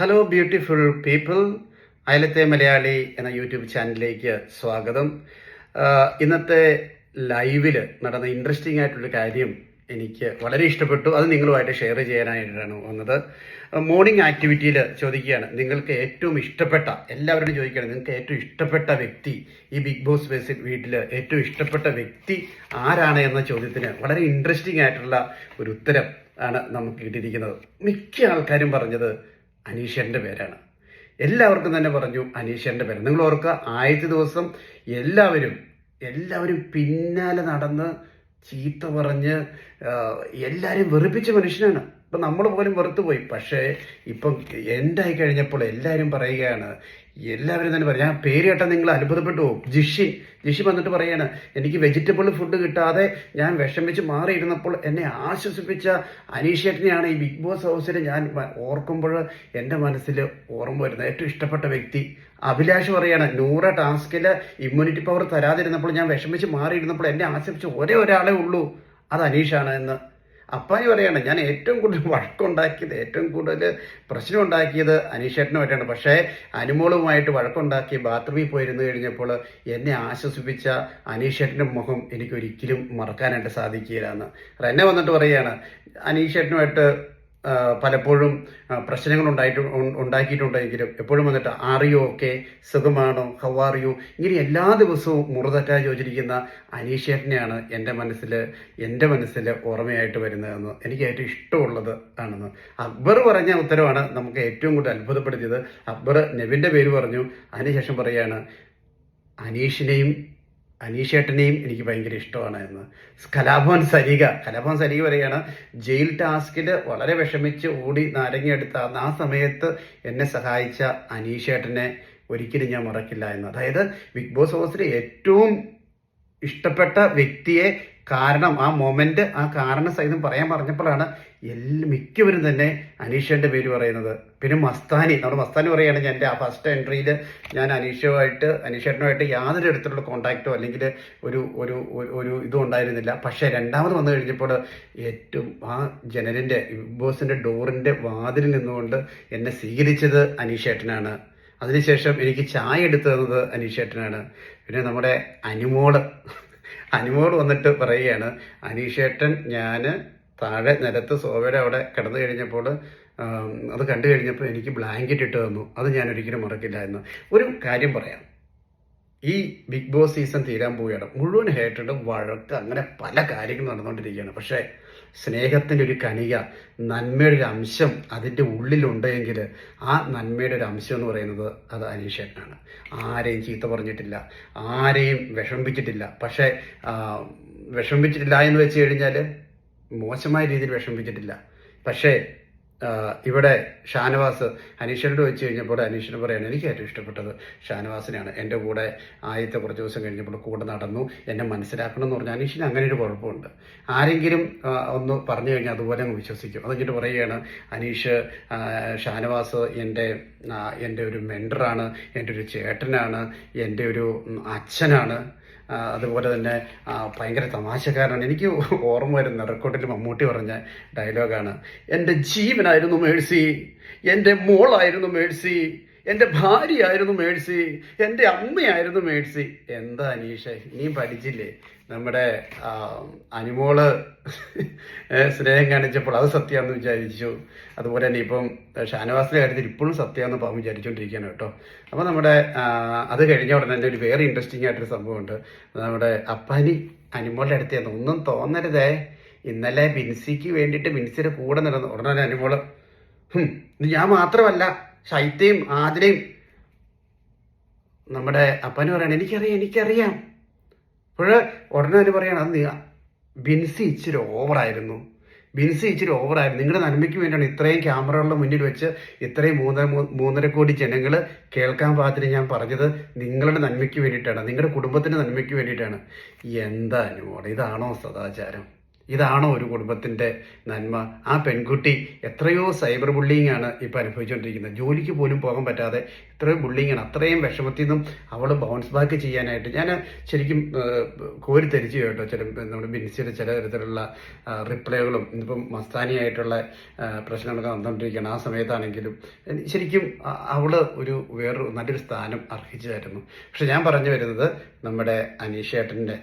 Hello beautiful people Ayalathe Malayali എന്ന YouTube ചാനലിലേക്ക് സ്വാഗതം. ഇന്നത്തെ ലൈവിൽ നടന്ന ഇൻട്രസ്റ്റിംഗ് ആയിട്ടുള്ള കാര്യം എനിക്ക് വളരെ ഇഷ്ടപ്പെട്ടു. അത് നിങ്ങളുമായിട്ട് ഷെയർ ചെയ്യാനായിട്ടാണ് വന്നത്. മോർണിംഗ് ആക്ടിവിറ്റിയിൽ ചോദിക്കുകയാണ്. നിങ്ങൾക്ക് ഏറ്റവും ഇഷ്ടപ്പെട്ട എല്ലാവരോടും ചോദിക്കുകയാണ് നിങ്ങൾക്ക് ഏറ്റവും ഇഷ്ടപ്പെട്ട വ്യക്തി ഈ ബിഗ് ബോസ് ബേസിൽ വീട്ടിൽ ഏറ്റവും ഇഷ്ടപ്പെട്ട വ്യക്തി ആരാണ് എന്ന ചോദ്യത്തിന് വളരെ ഇൻട്രസ്റ്റിംഗ് ആയിട്ടുള്ള ഒരു ഉത്തരം ആണ് നമുക്ക് കിട്ടിയിരിക്കുന്നത്. മിക്ക ആൾക്കാരും പറഞ്ഞത് അനീഷന്റെ പേരാണ്. എല്ലാവർക്കും തന്നെ പറഞ്ഞു അനീഷന്റെ പേര്. നിങ്ങൾ ഓർക്കുക ആദ്യത്തെ ദിവസം എല്ലാവരും എല്ലാവരും പിന്നാലെ നടന്ന് ചീത്ത പറഞ്ഞ് എല്ലാവരും വെറുപ്പിച്ച മനുഷ്യനാണ്. ഇപ്പം നമ്മൾ പോലും വെറുത്തു പോയി പക്ഷേ ഇപ്പം എൻഡായി കഴിഞ്ഞപ്പോൾ എല്ലാവരും പറയുകയാണ് എല്ലാവരും തന്നെ പറയും ഞാൻ പേര് കേട്ടാൽ നിങ്ങൾ അത്ഭുതപ്പെട്ടു പോകും. ജിഷി ജിഷി വന്നിട്ട് പറയാണ് എനിക്ക് വെജിറ്റബിൾ ഫുഡ് കിട്ടാതെ ഞാൻ വിഷമിച്ച് മാറിയിരുന്നപ്പോൾ എന്നെ ആശ്വസിപ്പിച്ച അനീഷേട്ടനെയാണ് ഈ ബിഗ് ബോസ് ഹൗസിൽ ഞാൻ ഓർക്കുമ്പോൾ എന്റെ മനസ്സിൽ ഓർമ്മ വരുന്നത്. ഏറ്റവും ഇഷ്ടപ്പെട്ട വ്യക്തി. അഭിലാഷ് പറയാണ് നൂറ് ടാസ്കിൽ ഇമ്മ്യൂണിറ്റി പവർ തരാതിരുന്നപ്പോൾ ഞാൻ വിഷമിച്ച് മാറിയിരുന്നപ്പോൾ എന്നെ ആശ്വസിപ്പിച്ച ഒരേ ഒരാളെ ഉള്ളൂ. അത് അനീഷാണ് എന്ന്. അപ്പാനി പറയാണ് ഞാൻ ഏറ്റവും കൂടുതൽ വഴക്കുണ്ടാക്കിയത് ഏറ്റവും കൂടുതൽ പ്രശ്നം ഉണ്ടാക്കിയത് അനീഷേട്ടനുമായിട്ടാണ്. പക്ഷേ അനുമോളുമായിട്ട് വഴക്കുണ്ടാക്കി ബാത്റൂമിൽ പോയിരുന്നു കഴിഞ്ഞപ്പോൾ എന്നെ ആശ്വസിപ്പിച്ച അനീഷേട്ടന്റെ മുഖം എനിക്കൊരിക്കലും മറക്കാനായിട്ട് സാധിക്കില്ല എന്ന്. റെന്നെ വന്നിട്ട് പറയുകയാണ് അനീഷേട്ടനുമായിട്ട് പലപ്പോഴും പ്രശ്നങ്ങൾ ഉണ്ടായിട്ട് ഉണ്ടാക്കിയിട്ടുണ്ടെങ്കിലും എപ്പോഴും വന്നിട്ട് അറിയോ ഒക്കെ സുഖമാണോ ഹവാറിയോ ഇങ്ങനെ എല്ലാ ദിവസവും മുറുതറ്റാ ചോദിച്ചിരിക്കുന്ന അനീഷേട്ടനെയാണ് എന്റെ മനസ്സിൽ എന്റെ മനസ്സിൽ ഓർമ്മയായിട്ട് വരുന്നതെന്ന് എനിക്ക് ഏറ്റവും ഇഷ്ടമുള്ളത് ആണെന്ന്. അക്ബർ പറഞ്ഞ ഉത്തരവാണ് നമുക്ക് ഏറ്റവും കൂടുതൽ അത്ഭുതപ്പെടുത്തിയത്. അക്ബർ നെവിന്റെ പേര് പറഞ്ഞു. അതിനുശേഷം പറയുകയാണ് അനീഷിനെയും അനീഷേട്ടനെയും എനിക്ക് ഭയങ്കര ഇഷ്ടമാണ് എന്ന്. കലാഭവൻ സരിക കലാഭവൻ സരിക പറയുകയാണ് ജയിൽ ടാസ്കിൽ വളരെ വിഷമിച്ച് ഓടി നാരങ്ങയെടുത്ത ആ സമയത്ത് എന്നെ സഹായിച്ച അനീഷേട്ടനെ ഒരിക്കലും ഞാൻ മറക്കില്ല എന്ന്. അതായത് ബിഗ് ബോസ് ഹൗസിലെ ഏറ്റവും ഇഷ്ടപ്പെട്ട വ്യക്തിയെ കാരണം ആ മൊമെന്റ് ആ കാരണ സഹിതം പറയാൻ പറഞ്ഞപ്പോഴാണ് എല്ലാ മിക്കവരും തന്നെ അനീഷേന്റെ പേര് പറയുന്നത്. പിന്നെ മസ്താനി നമ്മുടെ മസ്താനി പറയുകയാണെങ്കിൽ എന്റെ ആ ഫസ്റ്റ് എൻട്രിയിൽ ഞാൻ അനീഷുമായിട്ട് അനീഷേട്ടനുമായിട്ട് യാതൊരു തരത്തിലുള്ള കോണ്ടാക്റ്റോ അല്ലെങ്കിൽ ഒരു ഒരു ഒരു- ഇതും ഉണ്ടായിരുന്നില്ല. പക്ഷേ രണ്ടാമത് വന്നു കഴിഞ്ഞപ്പോൾ ഏറ്റവും ആ ജനലിന്റെ ബോസിന്റെ ഡോറിന്റെ വാതിലിൽ നിന്നുകൊണ്ട് എന്നെ സ്വീകരിച്ചത് അനീഷേട്ടനാണ്. അതിനുശേഷം എനിക്ക് ചായ എടുത്തു തന്നത് അനീഷേട്ടനാണ്. പിന്നെ നമ്മുടെ അനുമോൾ അനുമോൾ വന്നിട്ട് പറയുകയാണ് അനീഷേട്ടൻ ഞാൻ താഴെ നിലത്ത് സോഫയുടെ അവിടെ കിടന്നു കഴിഞ്ഞപ്പോൾ അത് കണ്ടു കഴിഞ്ഞപ്പോൾ എനിക്ക് ബ്ലാങ്കറ്റ് ഇട്ട് തന്നു. അത് ഞാൻ ഒരിക്കലും മറക്കില്ല എന്ന്. ഒരു കാര്യം പറയാം. ഈ ബിഗ് ബോസ് സീസൺ തീരാൻ പോവുകയാണ്. മുഴുവൻ ഹേറ്റഡ് വഴക്ക് അങ്ങനെ പല കാര്യങ്ങളും നടന്നുകൊണ്ടിരിക്കുകയാണ്. പക്ഷേ സ്നേഹത്തിന്റെ ഒരു കനിക നന്മയുടെ ഒരു അംശം അതിന്റെ ഉള്ളിലുണ്ടെങ്കിൽ ആ നന്മയുടെ ഒരു അംശം എന്ന് പറയുന്നത് അത് അനീഷേട്ടനാണ്. ആരെയും ചീത്ത പറഞ്ഞിട്ടില്ല ആരെയും വിഷമിപ്പിച്ചിട്ടില്ല. പക്ഷേ വിഷമിപ്പിച്ചിട്ടില്ല എന്ന് വെച്ച് കഴിഞ്ഞാൽ മോശമായ രീതിയിൽ വിഷമിപ്പിച്ചിട്ടില്ല. പക്ഷേ ഇവിടെ ഷാനവാസ് അനീഷിനോട് വെച്ച് കഴിഞ്ഞപ്പോൾ അനീഷിന് പറയാണ് എനിക്ക് ഏറ്റവും ഇഷ്ടപ്പെട്ടത് ഷാനവാസിനെയാണ്. എന്റെ കൂടെ ആദ്യത്തെ കുറച്ച് ദിവസം കഴിഞ്ഞപ്പോൾ കൂടെ നടന്നു. എന്നെ മനസ്സിലാക്കണം എന്ന് പറഞ്ഞാൽ അനീഷിന് അങ്ങനെ ഒരു കുഴപ്പമുണ്ട്. ആരെങ്കിലും ഒന്ന് പറഞ്ഞു കഴിഞ്ഞാൽ അതുപോലെ അങ്ങ് വിശ്വസിക്കും. അത് കഴിഞ്ഞിട്ട് പറയുകയാണ് അനീഷ് ഷാനവാസ് എന്റെ എന്റെ ഒരു മെന്ററാണ് എന്റെ ഒരു ചേട്ടനാണ് എന്റെ ഒരു അച്ഛനാണ് അതുപോലെ തന്നെ ഭയങ്കര തമാശക്കാരനാണ്. എനിക്ക് ഓർമ്മ വരുന്ന റെക്കോർഡിൽ മമ്മൂട്ടി പറഞ്ഞ ഡയലോഗാണ് എന്റെ ജീവനായിരുന്നു മേഴ്സി എന്റെ മോളായിരുന്നു മേഴ്സി എന്റെ ഭാര്യയായിരുന്നു മേഴ്സി എന്റെ അമ്മയായിരുന്നു മേഴ്സി. എന്താ അനീഷ നീ പഠിച്ചില്ലേ? നമ്മുടെ അനുമോൾ സ്നേഹം കാണിച്ചപ്പോൾ അത് സത്യമാണെന്ന് വിചാരിച്ചു. അതുപോലെ തന്നെ ഇപ്പം ഷാനവാസിന്റെ കാര്യത്തിൽ ഇപ്പോഴും സത്യമാണെന്ന് പാവം വിചാരിച്ചുകൊണ്ടിരിക്കുകയാണ് കേട്ടോ. അപ്പോൾ നമ്മുടെ അത് കഴിഞ്ഞ ഉടനെ തന്നെ ഒരു വേറെ ഇൻട്രസ്റ്റിംഗ് ആയിട്ടൊരു സംഭവമുണ്ട്. നമ്മുടെ അപ്പാനി അനുമോളുടെ അടുത്ത് ഒന്നും തോന്നരുതേ. ഇന്നലെ ബിൻസിക്ക് വേണ്ടിയിട്ട് ബിൻസിയുടെ കൂടെ നടന്നു ഉടനെ അനുമോൾ ഇത് ഞാൻ മാത്രമല്ല ശൈത്യയും ആതിരയും നമ്മുടെ അപ്പന് പറയണം എനിക്കറിയാം എനിക്കറിയാം. അപ്പോൾ ഉടനെ തന്നെ പറയണം അത് ബിൻസ് ഇച്ചിരി ഓവറായിരുന്നു. ബിൻസി ഇച്ചിരി ഓവറായിരുന്നു. നിങ്ങളുടെ നന്മയ്ക്ക് വേണ്ടിയാണ് ഇത്രയും ക്യാമറകളുടെ മുന്നിൽ വെച്ച് ഇത്രയും മൂന്നര മൂന്നര കോടി ജനങ്ങൾ കേൾക്കാൻ പാകത്തിന് ഞാൻ പറഞ്ഞത് നിങ്ങളുടെ നന്മയ്ക്ക് വേണ്ടിയിട്ടാണ്. നിങ്ങളുടെ കുടുംബത്തിന്റെ നന്മയ്ക്ക് വേണ്ടിയിട്ടാണ്. എന്താ അനുമോടെ ഇതാണോ സദാചാരം? ഇതാണോ ഒരു കുടുംബത്തിന്റെ നന്മ? ആ പെൺകുട്ടി എത്രയോ സൈബർ ബുള്ളിങ് ആണ് ഇപ്പോൾ അനുഭവിച്ചുകൊണ്ടിരിക്കുന്നത്. ജോലിക്ക് പോലും പോകാൻ പറ്റാതെ എത്രയോ ബുള്ളിങ് ആണ് അത്രയും വിഷമത്തിൽ നിന്നും അവൾ ബൗൺസ് ബാക്ക് ചെയ്യാനായിട്ട് ഞാൻ ശരിക്കും ഏഹ്, കോരി തിരിച്ചു കേട്ടോ ചില നമ്മുടെ ബിൻസിയുടെ ചില തരത്തിലുള്ള റിപ്ലൈകളും ഇപ്പം മസ്താനിയായിട്ടുള്ള പ്രശ്നങ്ങളൊക്കെ വന്നുകൊണ്ടിരിക്കുകയാണ്. ആ സമയത്താണെങ്കിലും ശരിക്കും അവൾ ഒരു വേറൊരു നല്ലൊരു സ്ഥാനം അർഹിച്ചതായിരുന്നു. പക്ഷെ ഞാൻ പറഞ്ഞു വരുന്നത് നമ്മുടെ അനീഷേട്ടന്റെ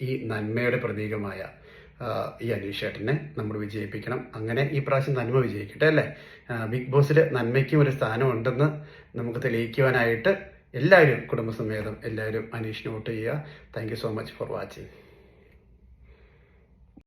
ഈ നന്മയുടെ പ്രതീകമായ ആ, അനീഷ് അനീഷേട്ടനെ നമ്മൾ വിജയിപ്പിക്കണം. അങ്ങനെ ഈ പ്രാവശ്യം നന്മ വിജയിക്കട്ടെ അല്ലേ? ബിഗ് ബോസിൽ നന്മയ്ക്കും ഒരു സ്ഥാനമുണ്ടെന്ന് നമുക്ക് തെളിയിക്കുവാനായിട്ട് എല്ലാവരും കുടുംബസമേതം എല്ലാവരും അനീഷിന് വോട്ട് ചെയ്യുക. Thank so much for watching